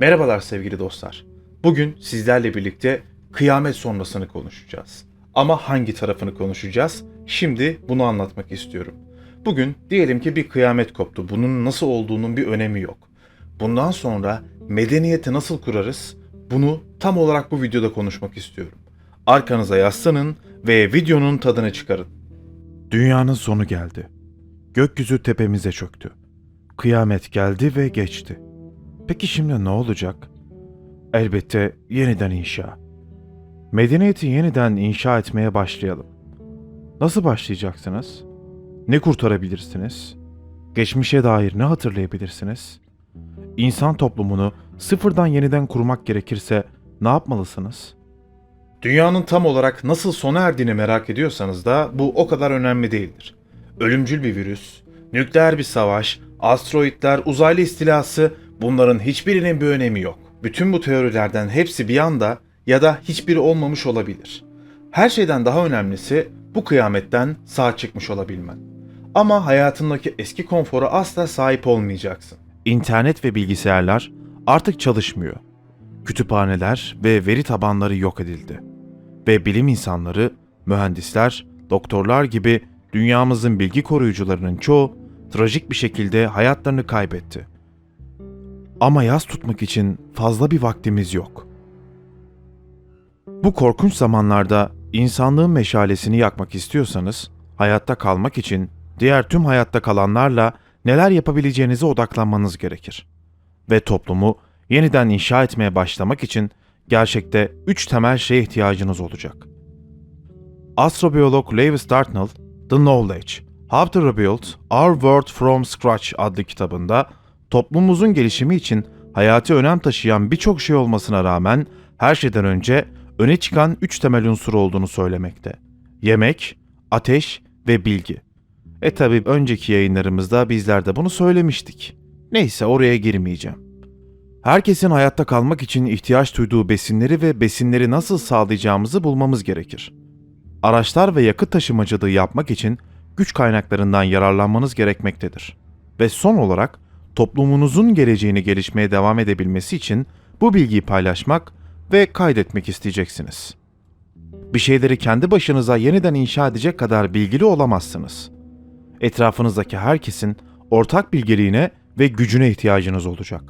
Merhabalar sevgili dostlar. Bugün sizlerle birlikte kıyamet sonrasını konuşacağız. Ama hangi tarafını konuşacağız? Şimdi bunu anlatmak istiyorum. Bugün diyelim ki bir kıyamet koptu. Bunun nasıl olduğunun bir önemi yok. Bundan sonra medeniyeti nasıl kurarız? Bunu tam olarak bu videoda konuşmak istiyorum. Arkanıza yaslanın ve videonun tadını çıkarın. Dünyanın sonu geldi. Gökyüzü tepemize çöktü. Kıyamet geldi ve geçti. Peki şimdi ne olacak? Elbette yeniden inşa. Medeniyeti yeniden inşa etmeye başlayalım. Nasıl başlayacaksınız? Ne kurtarabilirsiniz? Geçmişe dair ne hatırlayabilirsiniz? İnsan toplumunu sıfırdan yeniden kurmak gerekirse ne yapmalısınız? Dünyanın tam olarak nasıl sona erdiğini merak ediyorsanız da bu o kadar önemli değildir. Ölümcül bir virüs, nükleer bir savaş, asteroitler, uzaylı istilası bunların hiçbirinin bir önemi yok. Bütün bu teorilerden hepsi bir anda ya da hiçbiri olmamış olabilir. Her şeyden daha önemlisi bu kıyametten sağ çıkmış olabilmen. Ama hayatındaki eski konfora asla sahip olmayacaksın. İnternet ve bilgisayarlar artık çalışmıyor. Kütüphaneler ve veri tabanları yok edildi. Ve bilim insanları, mühendisler, doktorlar gibi dünyamızın bilgi koruyucularının çoğu trajik bir şekilde hayatlarını kaybetti. Ama yaz tutmak için fazla bir vaktimiz yok. Bu korkunç zamanlarda insanlığın meşalesini yakmak istiyorsanız, hayatta kalmak için diğer tüm hayatta kalanlarla neler yapabileceğinize odaklanmanız gerekir. Ve toplumu yeniden inşa etmeye başlamak için gerçekte üç temel şeye ihtiyacınız olacak. Astrobiyolog Lewis Dartnell, The Knowledge, How to Rebuild Our World from Scratch adlı kitabında toplumumuzun gelişimi için hayati önem taşıyan birçok şey olmasına rağmen her şeyden önce öne çıkan üç temel unsur olduğunu söylemekte. Yemek, ateş ve bilgi. E tabi önceki yayınlarımızda bizler de bunu söylemiştik. Neyse oraya girmeyeceğim. Herkesin hayatta kalmak için ihtiyaç duyduğu besinleri ve besinleri nasıl sağlayacağımızı bulmamız gerekir. Araçlar ve yakıt taşımacılığı yapmak için güç kaynaklarından yararlanmanız gerekmektedir. Ve son olarak toplumunuzun geleceğini gelişmeye devam edebilmesi için bu bilgiyi paylaşmak ve kaydetmek isteyeceksiniz. Bir şeyleri kendi başınıza yeniden inşa edecek kadar bilgili olamazsınız. Etrafınızdaki herkesin ortak bilgeliğine ve gücüne ihtiyacınız olacak.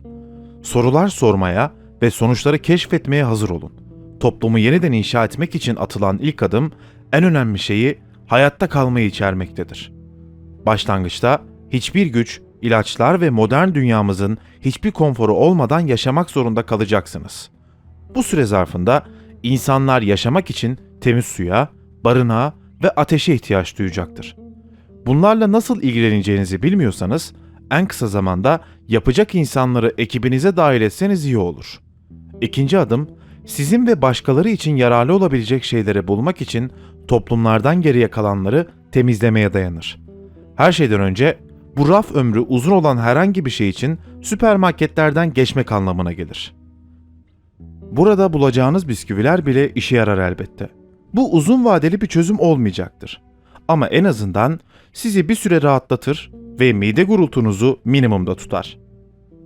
Sorular sormaya ve sonuçları keşfetmeye hazır olun. Toplumu yeniden inşa etmek için atılan ilk adım en önemli şeyi hayatta kalmayı içermektedir. Başlangıçta hiçbir güç, ilaçlar ve modern dünyamızın hiçbir konforu olmadan yaşamak zorunda kalacaksınız. Bu süre zarfında insanlar yaşamak için temiz suya, barınağa ve ateşe ihtiyaç duyacaktır. Bunlarla nasıl ilgileneceğinizi bilmiyorsanız en kısa zamanda yapacak insanları ekibinize dahil etseniz iyi olur. İkinci adım, sizin ve başkaları için yararlı olabilecek şeyleri bulmak için toplumlardan geriye kalanları temizlemeye dayanır. Her şeyden önce bu raf ömrü uzun olan herhangi bir şey için süpermarketlerden geçmek anlamına gelir. Burada bulacağınız bisküviler bile işe yarar elbette. Bu uzun vadeli bir çözüm olmayacaktır. Ama en azından sizi bir süre rahatlatır ve mide gurultunuzu minimumda tutar.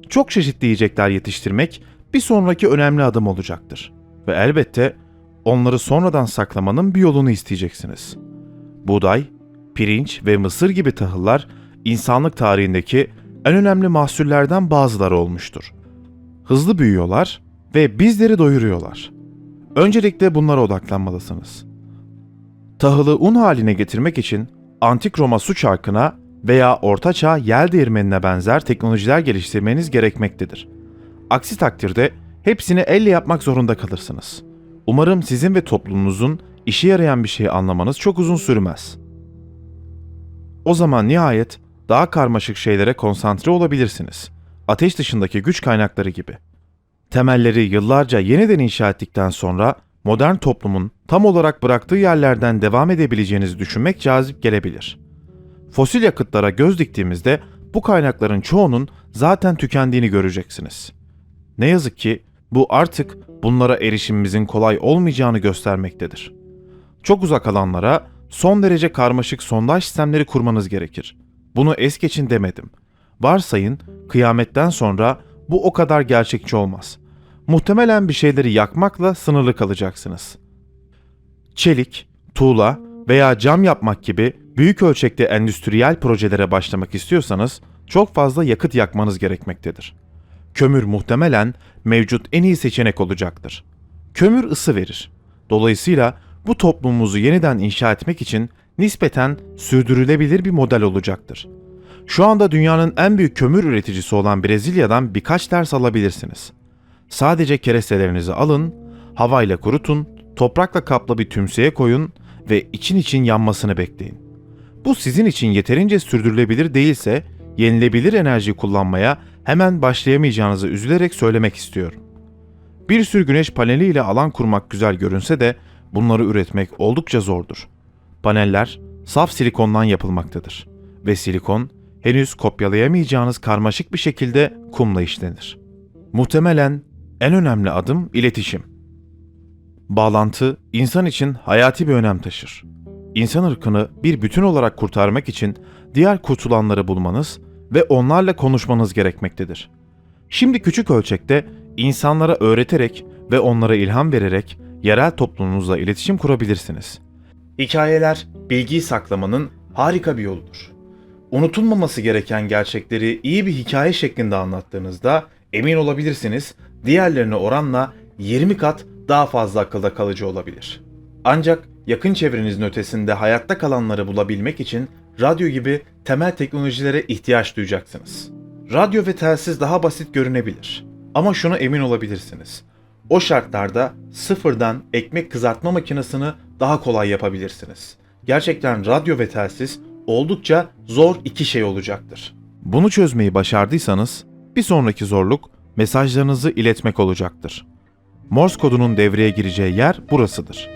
Çok çeşitli yiyecekler yetiştirmek bir sonraki önemli adım olacaktır. Ve elbette onları sonradan saklamanın bir yolunu isteyeceksiniz. Buğday, pirinç ve mısır gibi tahıllar insanlık tarihindeki en önemli mahsullerden bazıları olmuştur. Hızlı büyüyorlar ve bizleri doyuruyorlar. Öncelikle bunlara odaklanmalısınız. Tahılı un haline getirmek için antik Roma su çarkına veya ortaçağ yel değirmenine benzer teknolojiler geliştirmeniz gerekmektedir. Aksi takdirde hepsini elle yapmak zorunda kalırsınız. Umarım sizin ve toplumunuzun işe yarayan bir şey anlamanız çok uzun sürmez. O zaman nihayet daha karmaşık şeylere konsantre olabilirsiniz. Ateş dışındaki güç kaynakları gibi. Temelleri yıllarca yeniden inşa ettikten sonra modern toplumun tam olarak bıraktığı yerlerden devam edebileceğinizi düşünmek cazip gelebilir. Fosil yakıtlara göz diktiğimizde bu kaynakların çoğunun zaten tükendiğini göreceksiniz. Ne yazık ki bu artık bunlara erişimimizin kolay olmayacağını göstermektedir. Çok uzak alanlara son derece karmaşık sondaj sistemleri kurmanız gerekir. Bunu es geçin demedim. Varsayın kıyametten sonra bu o kadar gerçekçi olmaz. Muhtemelen bir şeyleri yakmakla sınırlı kalacaksınız. Çelik, tuğla veya cam yapmak gibi büyük ölçekte endüstriyel projelere başlamak istiyorsanız çok fazla yakıt yakmanız gerekmektedir. Kömür muhtemelen mevcut en iyi seçenek olacaktır. Kömür ısı verir. Dolayısıyla bu toplumumuzu yeniden inşa etmek için nispeten sürdürülebilir bir model olacaktır. Şu anda dünyanın en büyük kömür üreticisi olan Brezilya'dan birkaç ders alabilirsiniz. Sadece kerestelerinizi alın, havayla kurutun, toprakla kaplı bir tümseye koyun ve için için yanmasını bekleyin. Bu sizin için yeterince sürdürülebilir değilse yenilebilir enerji kullanmaya hemen başlayamayacağınızı üzülerek söylemek istiyorum. Bir sürü güneş paneliyle alan kurmak güzel görünse de bunları üretmek oldukça zordur. Paneller saf silikondan yapılmaktadır ve silikon henüz kopyalayamayacağınız karmaşık bir şekilde kumla işlenir. Muhtemelen en önemli adım iletişim. Bağlantı insan için hayati bir önem taşır. İnsan ırkını bir bütün olarak kurtarmak için diğer kurtulanları bulmanız ve onlarla konuşmanız gerekmektedir. Şimdi küçük ölçekte insanlara öğreterek ve onlara ilham vererek yerel toplumunuzla iletişim kurabilirsiniz. Hikayeler bilgiyi saklamanın harika bir yoludur. Unutulmaması gereken gerçekleri iyi bir hikaye şeklinde anlattığınızda emin olabilirsiniz diğerlerine oranla 20 kat daha fazla akılda kalıcı olabilir. Ancak yakın çevrenizin ötesinde hayatta kalanları bulabilmek için radyo gibi temel teknolojilere ihtiyaç duyacaksınız. Radyo ve telsiz daha basit görünebilir. Ama şuna emin olabilirsiniz. O şartlarda sıfırdan ekmek kızartma makinesini daha kolay yapabilirsiniz. Gerçekten radyo ve telsiz oldukça zor iki şey olacaktır. Bunu çözmeyi başardıysanız bir sonraki zorluk mesajlarınızı iletmek olacaktır. Morse kodunun devreye gireceği yer burasıdır.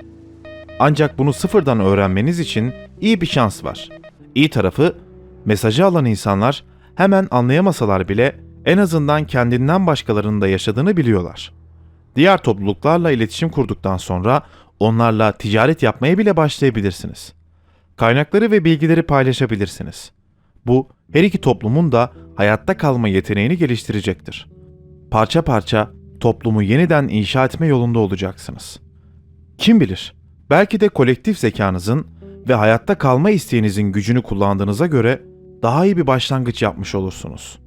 Ancak bunu sıfırdan öğrenmeniz için iyi bir şans var. İyi tarafı mesajı alan insanlar hemen anlayamasalar bile en azından kendinden başkalarının da yaşadığını biliyorlar. Diğer topluluklarla iletişim kurduktan sonra onlarla ticaret yapmaya bile başlayabilirsiniz. Kaynakları ve bilgileri paylaşabilirsiniz. Bu her iki toplumun da hayatta kalma yeteneğini geliştirecektir. Parça parça toplumu yeniden inşa etme yolunda olacaksınız. Kim bilir, belki de kolektif zekanızın ve hayatta kalma isteğinizin gücünü kullandığınıza göre daha iyi bir başlangıç yapmış olursunuz.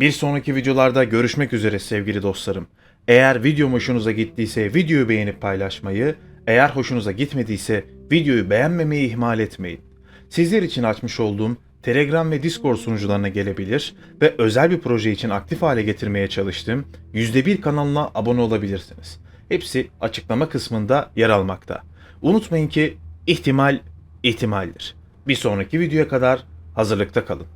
Bir sonraki videolarda görüşmek üzere sevgili dostlarım. Eğer videom hoşunuza gittiyse videoyu beğenip paylaşmayı, eğer hoşunuza gitmediyse videoyu beğenmemeyi ihmal etmeyin. Sizler için açmış olduğum Telegram ve Discord sunucularına gelebilir ve özel bir proje için aktif hale getirmeye çalıştığım %1 kanalına abone olabilirsiniz. Hepsi açıklama kısmında yer almakta. Unutmayın ki ihtimal ihtimaldir. Bir sonraki videoya kadar hazırlıkta kalın.